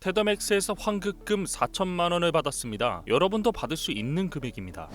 테더맥스에서 환급금 4천만 원을 받았습니다. 여러분도 받을 수 있는 금액입니다.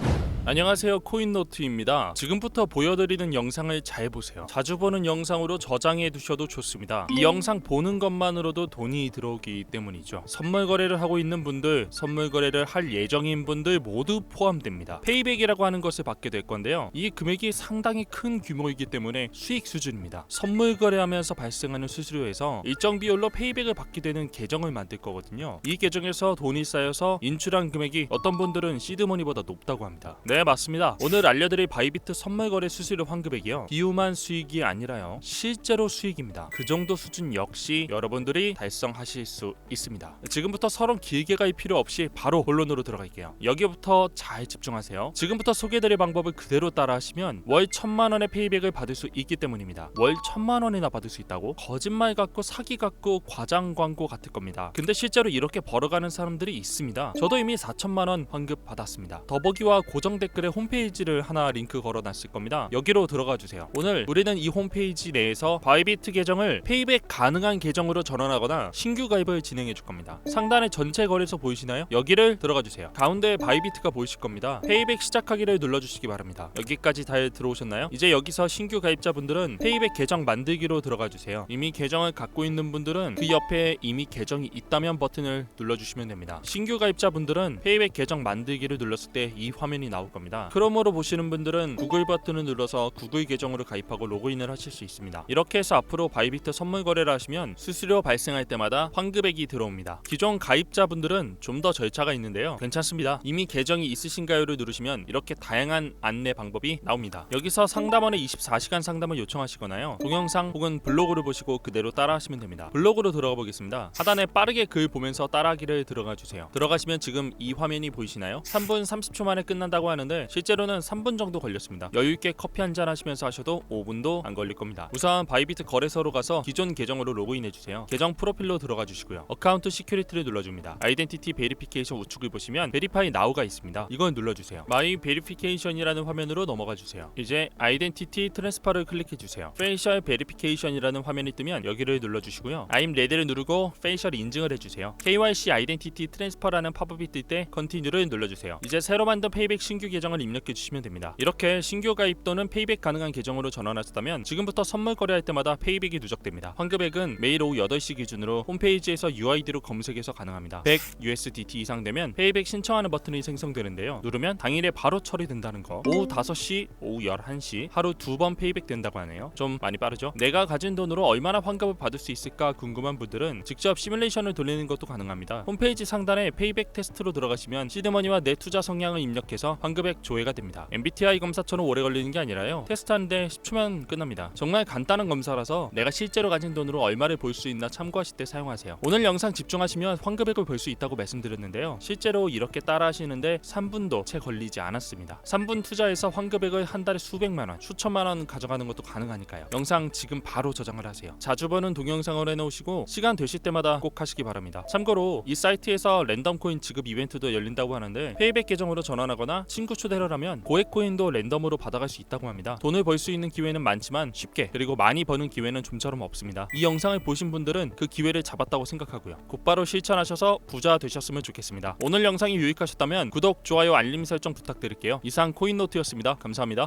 안녕하세요 코인노트입니다. 지금부터 보여드리는 영상을 잘 보세요. 자주 보는 영상으로 저장해 두셔도 좋습니다. 이 영상 보는 것만으로도 돈이 들어오기 때문이죠. 선물 거래를 하고 있는 분들, 선물 거래를 할 예정인 분들 모두 포함됩니다. 페이백이라고 하는 것을 받게 될 건데요. 이 금액이 상당히 큰 규모이기 때문에 수익 수준입니다. 선물 거래하면서 발생하는 수수료에서 일정 비율로 페이백을 받게 되는 계정을 만들 거거든요. 이 계정에서 돈이 쌓여서 인출한 금액이 어떤 분들은 시드머니보다 높다고 합니다. 네 맞습니다. 오늘 알려드릴 바이비트 선물 거래 수수료 환급액이요. 비유만 수익이 아니라요. 실제로 수익입니다. 그 정도 수준 역시 여러분들이 달성하실 수 있습니다. 지금부터 서론 길게 갈 필요 없이 바로 본론으로 들어갈게요. 여기부터 잘 집중하세요. 지금부터 소개해드릴 방법을 그대로 따라하시면 월 천만 원의 페이백을 받을 수 있기 때문입니다. 월 천만 원이나 받을 수 있다고? 거짓말 같고 사기 같고 과장 광고 같을 겁니다. 근데 실제로 이렇게 벌어가는 사람들이 있습니다. 저도 이미 4천만 원 환급 받았습니다. 더보기와 고정 댓글에 홈페이지를 하나 링크 걸어놨을 겁니다. 여기로 들어가 주세요. 오늘 우리는 이 홈페이지 내에서 바이비트 계정을 페이백 가능한 계정으로 전환하거나 신규 가입을 진행해 줄 겁니다. 상단에 전체 거래소 보이시나요? 여기를 들어가 주세요. 가운데 바이비트가 보이실 겁니다. 페이백 시작하기를 눌러주시기 바랍니다. 여기까지 잘 들어오셨나요? 이제 여기서 신규 가입자분들은 페이백 계정 만들기로 들어가 주세요. 이미 계정을 갖고 있는 분들은 그 옆에 이미 계정이 있다면 버튼을 눌러주시면 됩니다. 신규 가입자분들은 페이백 계정 만들기를 눌렀을 때 이 화면이 나올 겁니다. 크롬으로 보시는 분들은 구글 버튼을 눌러서 구글 계정으로 가입하고 로그인을 하실 수 있습니다. 이렇게 해서 앞으로 바이비트 선물 거래를 하시면 수수료 발생할 때마다 환급액이 들어옵니다. 기존 가입자분들은 좀 더 절차가 있는데요. 괜찮습니다. 이미 계정이 있으신가요를 누르시면 이렇게 다양한 안내 방법이 나옵니다. 여기서 상담원의 24시간 상담을 요청하시거나요. 동영상 혹은 블로그를 보시고 그대로 따라하시면 됩니다. 블로그로 들어가 보겠습니다. 하단에 빠르게 글 보면서 따라하기를 들어가 주세요. 들어가시면 지금 이 화면이 보이시나요? 3분 30초 만에 끝난다고 하는 데 실제로는 3분 정도 걸렸습니다. 여유 있게 커피 한 잔 하시면서 하셔도 5분도 안 걸릴 겁니다. 우선 바이비트 거래소로 가서 기존 계정으로 로그인해 주세요. 계정 프로필로 들어가 주시고요. 어카운트 시큐리티를 눌러줍니다. 아이덴티티 베리피케이션 우측을 보시면 베리파이 나우가 있습니다. 이걸 눌러주세요. 마이 베리피케이션이라는 화면으로 넘어가 주세요. 이제 아이덴티티 트랜스퍼를 클릭해 주세요. 페이셜 베리피케이션이라는 화면이 뜨면 여기를 눌러주시고요. I'm ready를 누르고 페이셜 인증을 해주세요. KYC 아이덴티티 트랜스퍼라는 팝업이 뜰 때 컨티뉴를 눌러주세요. 이제 새로 만든 페이백 신규 계정을 입력해 주시면 됩니다. 이렇게 신규 가입 또는 페이백 가능한 계정으로 전환하셨다면 지금부터 선물 거래할 때마다 페이백이 누적됩니다. 환급액은 매일 오후 8시 기준으로 홈페이지에서 UID로 검색해서 가능합니다. 100 USDT 이상 되면 페이백 신청하는 버튼이 생성되는데요. 누르면 당일에 바로 처리된다는 거. 오후 5시, 오후 11시 하루 두 번 페이백 된다고 하네요. 좀 많이 빠르죠? 내가 가진 돈으로 얼마나 환급을 받을 수 있을까 궁금한 분들은 직접 시뮬레이션을 돌리는 것도 가능합니다. 홈페이지 상단에 페이백 테스트로 들어가시면 시드머니와 내 투자 성향을 입력해서 환급 액 조회가 됩니다. MBTI 검사처럼 오래 걸리는 게 아니라요. 테스트하는데 10초면 끝납니다. 정말 간단한 검사라서 내가 실제로 가진 돈으로 얼마를 볼 수 있나 참고하실 때 사용하세요. 오늘 영상 집중하시면 환급액을 볼 수 있다고 말씀드렸는데요. 실제로 이렇게 따라 하시는데 3분도 채 걸리지 않았습니다. 3분 투자해서 환급액을 한 달에 수백만 원, 수천만 원 가져가는 것도 가능하니까요. 영상 지금 바로 저장을 하세요. 자주 보는 동영상을 해놓으시고 시간 되실 때마다 꼭 하시기 바랍니다. 참고로 이 사이트에서 랜덤 코인 지급 이벤트도 열린다고 하는데 페이백 계정으로 전환하거나 친구 초대를 하면 고액 코인도 랜덤으로 받아갈 수 있다고 합니다. 돈을 벌 수 있는 기회는 많지만 쉽게 그리고 많이 버는 기회는 좀처럼 없습니다. 이 영상을 보신 분들은 그 기회를 잡았다고 생각하고요. 곧바로 실천하셔서 부자 되셨으면 좋겠습니다. 오늘 영상이 유익하셨다면 구독, 좋아요, 알림 설정 부탁드릴게요. 이상 코인노트였습니다. 감사합니다.